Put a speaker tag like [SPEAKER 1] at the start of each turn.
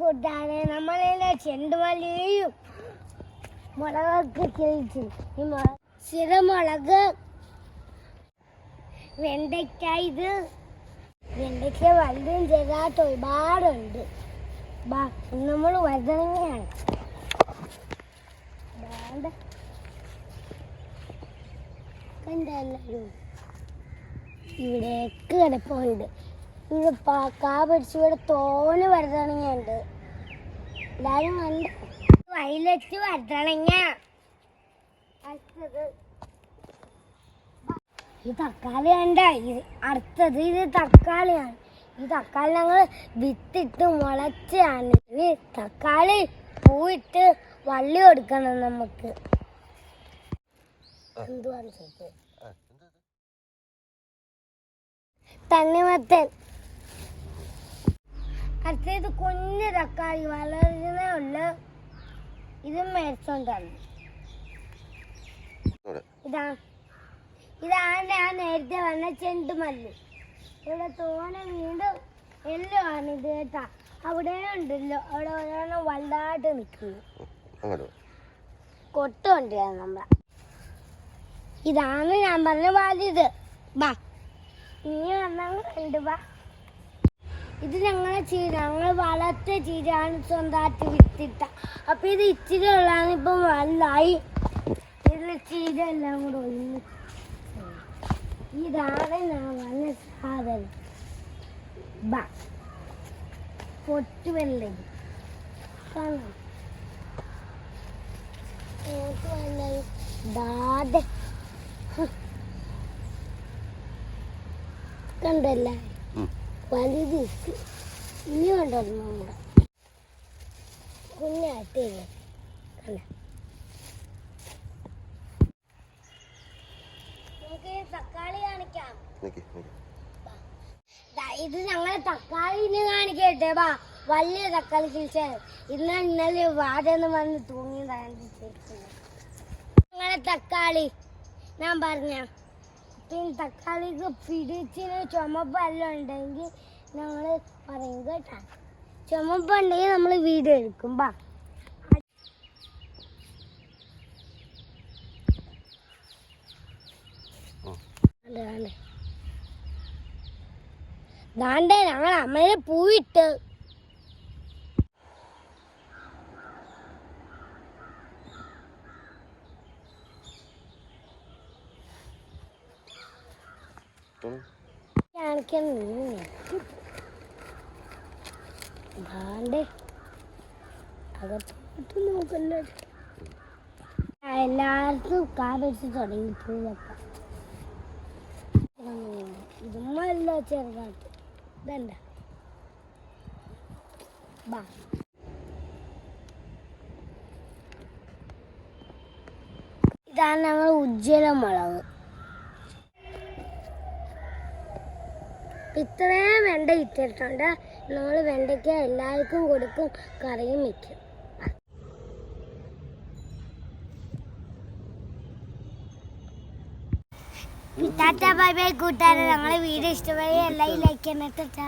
[SPEAKER 1] കൂട്ടാനെ നമ്മളെ ചെണ്ടുമല്ലിയും മുളകൊക്കെ കഴിച്ചു ഈ വെണ്ടയ്ക്ക ഇത്. വെണ്ടയ്ക്ക വലുതും ചെറുതായിട്ട് ഒരുപാടുണ്ട്. നമ്മൾ വഴുതനങ്ങയാണ്. കണ്ടല്ലോ ഇവിടേക്ക് കിടപ്പുണ്ട് ഇവിടെ കാ പിടിച്ച് ഇവിടെ തോന് വഴുതനങ്ങയുണ്ട് എല്ലാരും കണ്ട് വയലറ്റ് അടുത്തത്. ഈ തക്കാളി കണ്ട ഇത് അടുത്തത് ഇത് തക്കാളിയാണ്. ഈ തക്കാളി ഞങ്ങൾ വിത്തിട്ട് മുളച്ചാണ്. ഈ തക്കാളി പൂവിട്ട് വള്ളി കൊടുക്കണം നമുക്ക്. എന്തുവാണ് തണ്ണിമത്തൻ. അടുത്തത് കുഞ്ഞ് തക്കാളി വളരുന്നേ ഉള്ളു. ഇത് മേടിച്ചോണ്ടാണ് ഇതാ. ഇതാണ് ഞാൻ നേരത്തെ വന്ന ചെണ്ടുമല്ലി ഇവിടെ തോനെ വീണ്ടും എല്ലുമാണ് ഇത് കേട്ടാ. അവിടെ ഉണ്ടല്ലോ. അവിടെ ഓരോന്നും വലുതായിട്ട് നിൽക്കുന്നു. കൊട്ടുണ്ട് നമ്മളെ. ഇതാണ് ഞാൻ പറഞ്ഞ ബാധ്യത ബാ. ഇനി വന്നാൽ കണ്ടു ബാ. ഇത് ഞങ്ങളെ ചീര ഞങ്ങൾ വളർത്ത ചീരയാണ് സ്വന്തമായിട്ട് വിത്തിട്ട. അപ്പൊ ഇത് ഇച്ചിരി ഉള്ളതാണ് ഇപ്പം വലുതായി ഇതിൽ ചീര എല്ലാം കൂടെ ഒഴിഞ്ഞു. ഇതാണ് ഞാൻ വന്ന സാധനം. ബാ. പൊട്ട് വെള്ളം കാണാം? ഇങ്ങോട്ട് വന്നത് ദാടെ കണ്ടല്ലേ. വലുത്. ഇനി കണ്ടല്ലോ നമ്മുടെ കണ്ട? നമുക്ക് തക്കാളി കാണിക്കാം. ഇത് ഞങ്ങളെ തക്കാളിനെ കാണിക്കട്ടെ. ബാ വലിയ തക്കാളി കിളിച്ചാണ് ഇന്ന് ഇന്നലെ വാതെന്ന് വന്ന് തൂങ്ങി ഞങ്ങളെ തക്കാളി ഞാൻ പറഞ്ഞ. പിന്നെ തക്കാളി പിടിച്ചിന് ചുമപ്പെല്ലാം ഉണ്ടെങ്കിൽ ഞങ്ങൾ പറയും കേട്ടാ. ചുമപ്പുണ്ടെങ്കിൽ നമ്മൾ വീഡിയോ എടുക്കും ബാ. ദാണ്ടേ ഞങ്ങൾ അമ്മയെ പൂവിട്ട് നോക്കല്ലോ എല്ലാവർക്കും കാ വെച്ച് തുടങ്ങി പൂവൊക്കെ ഇതുമല്ല ചെറുതായിട്ട്. ഇതല്ല. ബാ. ഇതാണ് ഞങ്ങൾ ഉജ്ജ്വല മുളക്. ഇത്രയും വെണ്ട ഇട്ടിട്ടുണ്ട്. നമ്മൾ വെണ്ടയ്ക്ക എല്ലാവർക്കും കൊടുക്കും കറിയും വയ്ക്കും ടാറ്റ ബൈ ബൈ കൂട്ടുകാരെ. ഞങ്ങളെ വീഡിയോ ഇഷ്ടമായി എല്ലാവരും ലൈക്ക് ചെയ്യണം ടാറ്റാ.